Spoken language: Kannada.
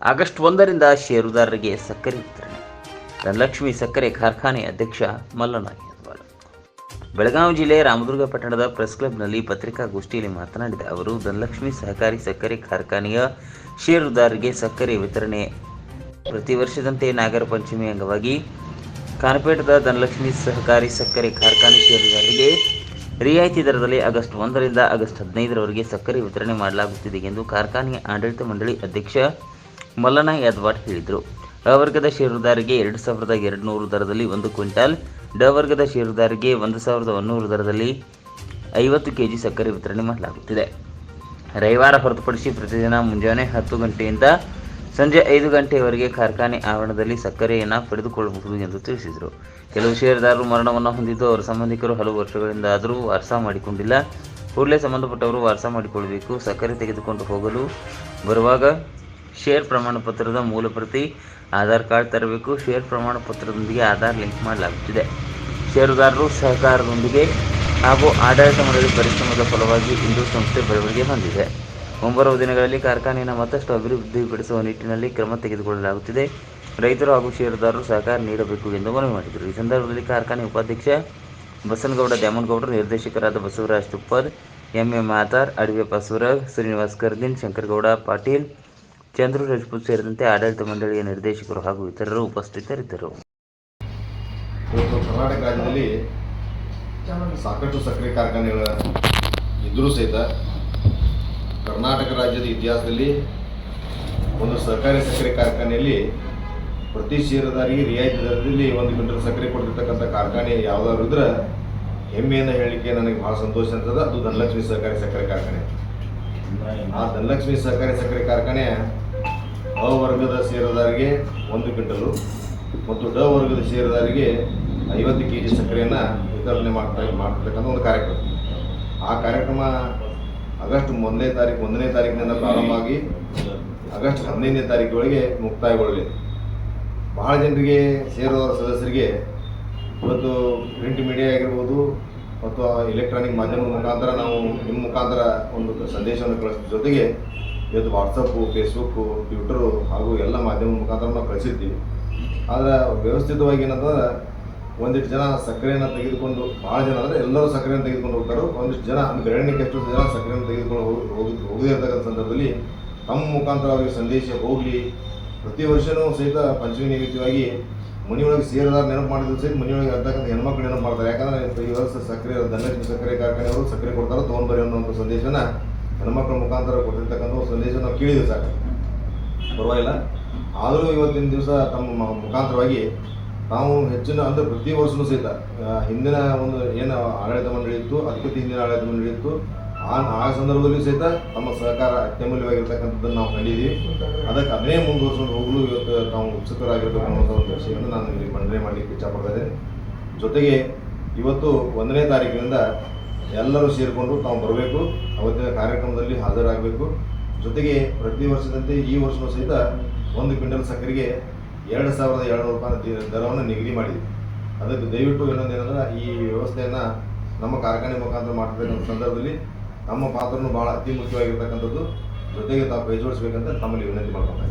ಆಗಸ್ಟ್ ಒಂದರಿಂದ ಷೇರುದಾರರಿಗೆ ಸಕ್ಕರೆ ವಿತರಣೆ. ಧನಲಕ್ಷ್ಮಿ ಸಕ್ಕರೆ ಕಾರ್ಖಾನೆ ಅಧ್ಯಕ್ಷ ಮಲ್ಲನಾಯಿ ಬೆಳಗಾವಿ ಜಿಲ್ಲೆ ರಾಮದುರ್ಗ ಪಟ್ಟಣದ ಪ್ರೆಸ್ ಕ್ಲಬ್ನಲ್ಲಿ ಪತ್ರಿಕಾಗೋಷ್ಠಿಯಲ್ಲಿ ಮಾತನಾಡಿದ ಅವರು, ಧನಲಕ್ಷ್ಮಿ ಸಹಕಾರಿ ಸಕ್ಕರೆ ಕಾರ್ಖಾನೆಯ ಷೇರುದಾರರಿಗೆ ಸಕ್ಕರೆ ವಿತರಣೆ ಪ್ರತಿ ವರ್ಷದಂತೆ ನಾಗರ ಪಂಚಮಿ ಅಂಗವಾಗಿ ಕಾನಪೇಟದ ಧನಲಕ್ಷ್ಮಿ ಸಹಕಾರಿ ಸಕ್ಕರೆ ಕಾರ್ಖಾನೆ ಷೇರುದಾರರಿಗೆ ರಿಯಾಯಿತಿ ದರದಲ್ಲಿ ಆಗಸ್ಟ್ ಒಂದರಿಂದ ಆಗಸ್ಟ್ ಹದಿನೈದರವರೆಗೆ ಸಕ್ಕರೆ ವಿತರಣೆ ಮಾಡಲಾಗುತ್ತಿದೆ ಎಂದು ಕಾರ್ಖಾನೆಯ ಆಡಳಿತ ಮಂಡಳಿ ಅಧ್ಯಕ್ಷ ಮಲ್ಲಣ್ಣ ಯಾದವಾಡ್ ಹೇಳಿದರು. ಅ ವರ್ಗದ ಷೇರುದಾರಿಗೆ ಎರಡು ಸಾವಿರದ ಎರಡು ನೂರು ದರದಲ್ಲಿ ಒಂದು ಕ್ವಿಂಟಾಲ್, ಡ ವರ್ಗದ ಷೇರುದಾರಿಗೆ ಒಂದು ಸಾವಿರದ ಒಂದೂರು ದರದಲ್ಲಿ ಐವತ್ತು ಕೆ ಜಿ ಸಕ್ಕರೆ ವಿತರಣೆ ಮಾಡಲಾಗುತ್ತಿದೆ. ರವಿವಾರ ಹೊರತುಪಡಿಸಿ ಪ್ರತಿದಿನ ಮುಂಜಾನೆ ಹತ್ತು ಗಂಟೆಯಿಂದ ಸಂಜೆ ಐದು ಗಂಟೆಯವರೆಗೆ ಕಾರ್ಖಾನೆ ಆವರಣದಲ್ಲಿ ಸಕ್ಕರೆಯನ್ನು ಪಡೆದುಕೊಳ್ಳಬಹುದು ಎಂದು ತಿಳಿಸಿದರು. ಕೆಲವು ಷೇರುದಾರರು ಮರಣವನ್ನು ಹೊಂದಿದ್ದು ಅವರ ಸಂಬಂಧಿಕರು ಹಲವು ವರ್ಷಗಳಿಂದ ಆದರೂ ವಾರಸ ಮಾಡಿಕೊಂಡಿಲ್ಲ. ಕೂಡಲೇ ಸಂಬಂಧಪಟ್ಟವರು ವಾರಸ ಮಾಡಿಕೊಳ್ಳಬೇಕು. ಸಕ್ಕರೆ ತೆಗೆದುಕೊಂಡು ಹೋಗಲು ಬರುವಾಗ ಶೇರ್ ಪ್ರಮಾಣ ಪತ್ರದ ಮೂಲ ಪ್ರತಿ ಆಧಾರ್ ಕಾರ್ಡ್ ತರಬೇಕು. ಶೇರ್ ಪ್ರಮಾಣ ಪತ್ರದೊಂದಿಗೆ ಆಧಾರ್ ಲಿಂಕ್ ಮಾಡಲಾಗುತ್ತಿದೆ. ಷೇರುದಾರರು ಸಹಕಾರದೊಂದಿಗೆ ಹಾಗೂ ಆಡಳಿತ ಮಂಡಳಿ ಪರಿಶ್ರಮದ ಫಲವಾಗಿ ಇಂದು ಸಂಸ್ಥೆ ಬೆಳವಣಿಗೆ ಹೊಂದಿದೆ. ಮುಂಬರುವ ದಿನಗಳಲ್ಲಿ ಕಾರ್ಖಾನೆಯನ್ನು ಮತ್ತಷ್ಟು ಅಭಿವೃದ್ಧಿಪಡಿಸುವ ನಿಟ್ಟಿನಲ್ಲಿ ಕ್ರಮ ತೆಗೆದುಕೊಳ್ಳಲಾಗುತ್ತಿದೆ. ರೈತರು ಹಾಗೂ ಷೇರುದಾರರು ಸಹಕಾರ ನೀಡಬೇಕು ಎಂದು ಮನವಿ ಮಾಡಿದರು. ಈ ಸಂದರ್ಭದಲ್ಲಿ ಕಾರ್ಖಾನೆ ಉಪಾಧ್ಯಕ್ಷ ಬಸನಗೌಡ, ದ್ಯಾಮನಗೌಡರು, ನಿರ್ದೇಶಕರಾದ ಬಸವರಾಜ್ ತುಪ್ಪದ್ ಎಂ ಎಂ ಆತಾರ್ ಅಡವೆಪ್ಪ ಸುರಗ್ ಶ್ರೀನಿವಾಸ್ ಕರ್ದಿನ್, ಶಂಕರಗೌಡ ಪಾಟೀಲ್ ಚಂದ್ರು ರಜಪೂತ್ ಸೇರಿದಂತೆ ಆಡಳಿತ ಮಂಡಳಿಯ ನಿರ್ದೇಶಕರು ಹಾಗೂ ಇತರರು ಉಪಸ್ಥಿತರಿದ್ದರು. ಕರ್ನಾಟಕ ರಾಜ್ಯದಲ್ಲಿ ಸಾಕಷ್ಟು ಸಕ್ಕರೆ ಕಾರ್ಖಾನೆಗಳ ಇದ್ದರೂ ಸಹಿತ ಕರ್ನಾಟಕ ರಾಜ್ಯದ ಇತಿಹಾಸದಲ್ಲಿ ಒಂದು ಸಹಕಾರಿ ಸಕ್ಕರೆ ಕಾರ್ಖಾನೆಯಲ್ಲಿ ಪ್ರತಿ ಷೇರುದಾರಿಗೆ ರಿಯಾಯಿತಿ ದರದಲ್ಲಿ ಒಂದು ಕ್ವಿಂಟಲ್ ಸಕ್ಕರೆ ಕೊಡ್ತಿರ್ತಕ್ಕಂಥ ಕಾರ್ಖಾನೆ ಯಾವುದಾದ್ರು ಇದ್ರೆ ಹೆಮ್ಮೆಯನ್ನು ಹೇಳಲಿಕ್ಕೆ ನನಗೆ ಭಾಳ ಸಂತೋಷ ಅಂತದ ಅದು ಧನಲಕ್ಷ್ಮಿ ಸಹಕಾರಿ ಸಕ್ಕರೆ ಕಾರ್ಖಾನೆ. ಆ ಧನಲಕ್ಷ್ಮಿ ಸಹಕಾರಿ ಸಕ್ಕರೆ ಕಾರ್ಖಾನೆ ಅ ವರ್ಗದ ಷೇರುದಾರಿಗೆ ಒಂದು ಕ್ವಿಂಟಲು ಮತ್ತು ಡ ವರ್ಗದ ಷೇರುದಾರಿಗೆ ಐವತ್ತು ಕೆ ಜಿ ಸಕ್ಕರೆಯನ್ನು ವಿತರಣೆ ಮಾಡ್ತಾ ಮಾಡ್ತಕ್ಕಂಥ ಒಂದು ಕಾರ್ಯಕ್ರಮ. ಆ ಕಾರ್ಯಕ್ರಮ ಆಗಸ್ಟ್ ಮೊದಲನೇ ತಾರೀಕು, ಒಂದನೇ ತಾರೀಕಿನಿಂದ ಪ್ರಾರಂಭ ಆಗಿ ಆಗಸ್ಟ್ ಹದಿನೈದನೇ ತಾರೀಕೊಳಗೆ ಮುಕ್ತಾಯಗೊಳ್ಳಲಿ. ಬಹಳ ಜನರಿಗೆ ಷೇರುದಾರ ಸದಸ್ಯರಿಗೆ ಇವತ್ತು ಪ್ರಿಂಟ್ ಮೀಡಿಯಾ ಆಗಿರ್ಬೋದು ಮತ್ತು ಎಲೆಕ್ಟ್ರಾನಿಕ್ ಮಾಧ್ಯಮದ ಮುಖಾಂತರ ನಾವು ನಿಮ್ಮ ಮುಖಾಂತರ ಒಂದು ಸಂದೇಶವನ್ನು ಕಳಿಸಿದ ಜೊತೆಗೆ ಇವತ್ತು ವಾಟ್ಸಪ್ಪು ಫೇಸ್ಬುಕ್ಕು ಟ್ವಿಟರು ಹಾಗೂ ಎಲ್ಲ ಮಾಧ್ಯಮ ಮುಖಾಂತರ ನಾವು ಕಳಿಸಿದ್ದೀವಿ ಆದರೆ ವ್ಯವಸ್ಥಿತವಾಗಿ ಏನಂತಂದ್ರೆ ಒಂದಿಷ್ಟು ಜನ ಸಕ್ಕರೆಯನ್ನು ತೆಗೆದುಕೊಂಡು, ಭಾಳ ಜನ ಅಂದರೆ ಎಲ್ಲರೂ ಸಕ್ಕರೆಯನ್ನು ತೆಗೆದುಕೊಂಡು ಹೋಗ್ತಾರೆ, ಒಂದಿಷ್ಟು ಜನ ಅಂದರೆ ಎರಡನೇ ಎಷ್ಟು ಜನ ಸಕ್ಕರೆಯನ್ನು ತೆಗೆದುಕೊಂಡು ಹೋಗಿ ಹೋಗಿ, ಹೋಗದೇ ಇರ್ತಕ್ಕಂಥ ಸಂದರ್ಭದಲ್ಲಿ ತಮ್ಮ ಮುಖಾಂತರ ಅವರಿಗೆ ಸಂದೇಶ ಹೋಗಲಿ. ಪ್ರತಿ ವರ್ಷವೂ ಸಹಿತ ಪಂಚಮಿ ನಿಮಿತ್ತವಾಗಿ ಮನೆಯೊಳಗೆ ಸೇರಿದಾರ ನೆನಪು ಮಾಡಿದ್ರು ಸಹಿತ ಮನೆಯೊಳಗೆ ಇರ್ತಕ್ಕಂಥ ಹೆಣ್ಮಕ್ಳು ನೆನಪು ಮಾಡ್ತಾರೆ. ಯಾಕಂದ್ರೆ ಈ ವರ್ಷ ಸಕ್ಕರೆ ಧನಲಕ್ಷ್ಮಿ ಸಕ್ಕರೆ ಕಾರ್ಖಾನೆಯವರು ಸಕ್ಕರೆ ಕೊಡ್ತಾರೆ ತೊಗೊಂಡ್ಬರಿ ಅನ್ನೋ ಸಂದೇಶನ ಹೆಣ್ಮಕ್ಳ ಮುಖಾಂತರ ಕೊಟ್ಟಿರ್ತಕ್ಕಂಥ ಒಂದು ಸಂದೇಶ ನಾವು ಕೇಳಿದ್ವಿ ಸಾಕು ಪರವಾಗಿಲ್ಲ. ಆದರೂ ಇವತ್ತಿನ ದಿವಸ ತಮ್ಮ ಮುಖಾಂತರವಾಗಿ ತಾವು ಹೆಚ್ಚಿನ, ಅಂದರೆ ಪ್ರತಿ ವರ್ಷವೂ ಸಹಿತ ಹಿಂದಿನ ಒಂದು ಏನು ಆಡಳಿತ ಮಂಡಳಿ ಇತ್ತು ಅದಕ್ಕಿಂತ ಹಿಂದಿನ ಆಡಳಿತ ಮಂಡಳಿ ಇತ್ತು ಆ ಆ ಸಂದರ್ಭದಲ್ಲಿ ಸಹಿತ ತಮ್ಮ ಸಹಕಾರ ಅತ್ಯಮೂಲ್ಯವಾಗಿರ್ತಕ್ಕಂಥದ್ದನ್ನು ನಾವು ಕಂಡಿದ್ದೀವಿ. ಅದಕ್ಕೆ ಅದನ್ನೇ ಮುಂದುವರ್ಸ್ಕೊಂಡು ಹೋಗಲು ಇವತ್ತು ತಾವು ಉತ್ಸುಕರಾಗಿರ್ಬೇಕು ಅನ್ನುವಂಥ ಒಂದು ವಿಷಯವನ್ನು ನಾನು ಇಲ್ಲಿ ಮಂಡನೆ ಮಾಡಲಿಕ್ಕೆ ಇದ್ದೇನೆ. ಜೊತೆಗೆ ಇವತ್ತು ಒಂದನೇ ತಾರೀಕಿನಿಂದ ಎಲ್ಲರೂ ಸೇರಿಕೊಂಡು ತಾವು ಬರಬೇಕು, ಅವತ್ತಿನ ಕಾರ್ಯಕ್ರಮದಲ್ಲಿ ಹಾಜರಾಗಬೇಕು. ಜೊತೆಗೆ ಪ್ರತಿ ವರ್ಷದಂತೆ ಈ ವರ್ಷವೂ ಸಹಿತ ಒಂದು ಕ್ವಿಂಟಲ್ ಸಕ್ಕರೆಗೆ ಎರಡು ಸಾವಿರದ ಏಳ್ನೂರು ರೂಪಾಯಿ ದರವನ್ನು ನಿಗದಿ ಮಾಡಿದ್ವಿ. ಅದಕ್ಕೆ ದಯವಿಟ್ಟು ಇನ್ನೊಂದು ಏನಂದ್ರೆ ಈ ವ್ಯವಸ್ಥೆಯನ್ನು ನಮ್ಮ ಕಾರ್ಖಾನೆ ಮುಖಾಂತರ ಮಾಡ್ತಿರ್ತಕ್ಕಂಥ ಸಂದರ್ಭದಲ್ಲಿ ನಮ್ಮ ಪಾತ್ರನೂ ಭಾಳ ಅತಿ ಮುಖ್ಯವಾಗಿರ್ತಕ್ಕಂಥದ್ದು ಜೊತೆಗೆ ತಾವು ಕೈ ಜೋಡಿಸ್ಬೇಕಂತ ತಮ್ಮಲ್ಲಿ ವಿನಂತಿ ಮಾಡ್ಕೊತಾ